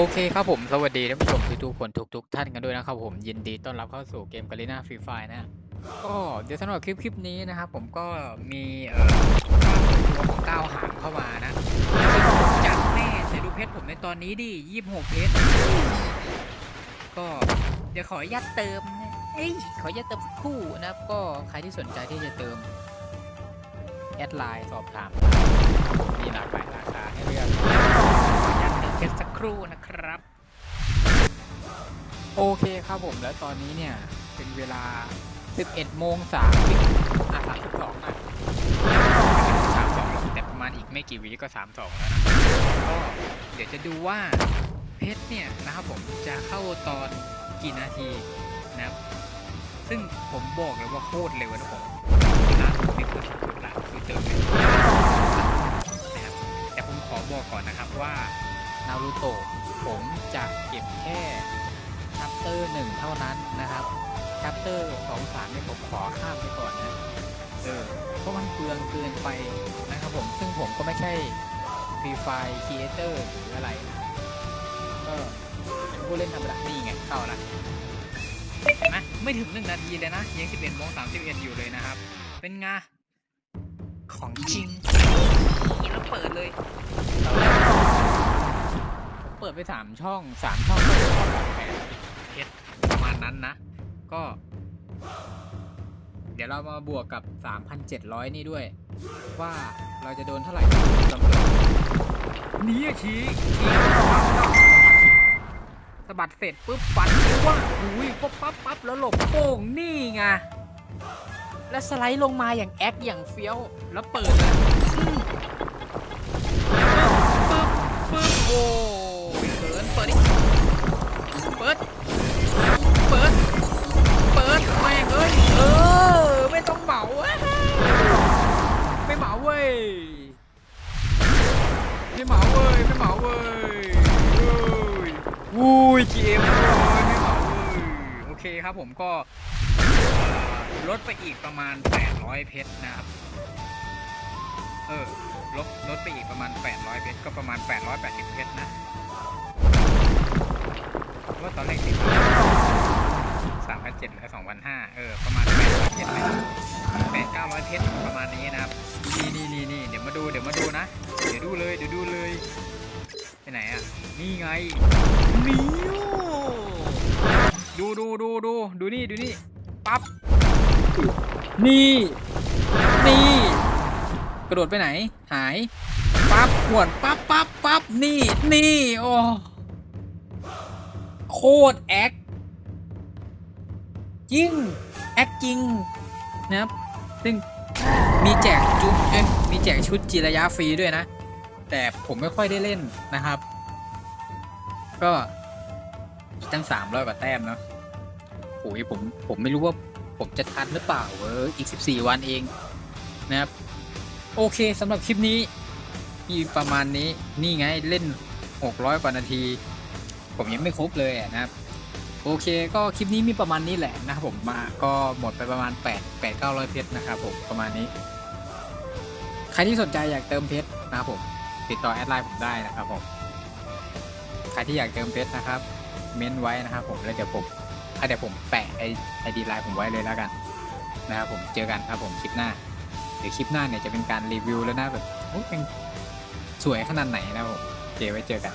โอเคครับผม สวัสดีท่านผู้ชมทุกๆคนทุกๆท่านกันด้วยนะครับผมยินดีต้อนรับเข้าสู่เกมกาลิน่าฟรีไฟนะก็เดี๋ยวสำหรับคลิปคลิปนี้นะครับผมก็มีเอ่อตัวของก้าวหางเข้ามานะจัดแน่แต่ดูเพชรผมในตอนนี้ดิ26เพชรก็เดี๋ยวขออนุญาตเติมเอ้ยขออนุญาตเติมสักคู่นะครับก็ใครที่สนใจที่จะเติมแอดไลน์สอบถามมีหลากหลายราคาให้เลือก รู่นะครับ โอเคครับผมแล้วตอนนี้เนี่ยเป็นเวลา 11โมง30อะ32อะ32แต่ประมาณอีกไม่กี่วิก็32แล้วนะก็เดี๋ยวจะดูว่าเพชรเนี่ยนะครับผมจะเข้าตอนกี่นาทีนะครับ ซึ่งผมบอกเลยว่าโคตรเร็วนะผมนะคือสุดละคือเติมเลยนะครับแต่ผมขอบอกก่อนนะครับว่า นารูโตะผมจะเก็บแค่ชัปเตอร์หนึ่งเท่านั้นนะครับชัปเตอร์สองสามเนี่ยผมขอข้ามไปก่อนนะเออเพราะมันเปลืองเกินไปนะครับผมซึ่งผมก็ไม่ใช่ฟรีไฟล์ครีเอเตอร์หรืออะไรนะก็เป็นผู้เล่นธรรมดานี่ไงเข้าละเห็นไหมไม่ถึงหนึ่งนาทีเลยนะยัง11โมง31อยู่เลยนะครับ เป็นไงของจริงแล้วเปิดเลยเปิดไปสามช่องสามช่องก็เป็นช่องแบบแปดเพชรประมาณนั้นนะ ก็ เดี๋ยวเรามาบวกกับ 3,700 นี่ด้วย ว่าเราจะโดนเท่าไหร่ลำเลินี่อะชี้ชี้สะบัดเสร็จปุ๊บฟันว่าอุ้ยปั๊บปั๊บปั๊บแล้วหลบโป่งนี่ไงแล้วสไลด์ลงมาอย่างแอคอย่างเฟี้ยวแล้วเปิดเลยปึ๊บปึ๊บโอ้ ยเว้ยไม่เหมาเว้ยโอเคครับผมก็ลดไปอีกประมาณ 800 เพชรนะครับ เออลดลดไปอีกประมาณ 800 เพชรก็ประมาณ 880 เพชรนะว่าตอนแรกติดสามพันเจ็ดหลือสองพันห้าเออ ประมาณแปดร้อยเพชรแปดเก้าร้อยเพชรประมาณนี้นะครับ นี่นี่นี่นี่เดี๋ยวมาดู เดี๋ยวมาดูนะ เดี๋ยวดูเลย เดี๋ยวดูเลย ไปไหนอะ นี่ไงมิว ดูดูดูดูดูนี่ดูนี่ปั๊บนี่นี่ กระโดดไปไหน หายปั๊บหวนปั๊บปั๊บปั๊บนี่นี่โอ้โคตรแอคจริงแอคจริงนะครับซึ่งมีแจกจุ๊บเอ้ยมีแจกชุดจิระยะฟรีด้วยนะ แต่ผมไม่ค่อยได้เล่นนะครับ ก็อีกตั้งสามร้อยกว่าแต้มเนาะ โอ้ยผมผมไม่รู้ว่าผมจะทันหรือเปล่าเอออีกสิบสี่วันเองนะครับโอเคสำหรับคลิปนี้มีประมาณนี้นี่ไงเล่น 600 กว่านาที ผมยังไม่ครบเลยนะครับ โอเคก็คลิปนี้มีประมาณนี้แหละนะครับผมมาก็หมดไปประมาณ 8 8 900 เพชรนะครับผมประมาณนี้ ใครที่สนใจอยากเติมเพชรนะครับผมติดต่อแอดไลน์ผมได้นะครับผมใครที่อยากเติมเพชรนะครับ เม้นไว้นะครับผมแล้วเดี๋ยวผม อะเดี๋ยวผมแปะไอไอดีไลน์ผมไว้เลยแล้วกันนะครับผมเจอกันครับผมคลิปหน้าเดี๋ยวคลิปหน้าเนี่ยจะเป็นการรีวิวแล้วนะแบบโอ้ยเป็นสวยขนาดไหนนะผมโอไว้เจอกัน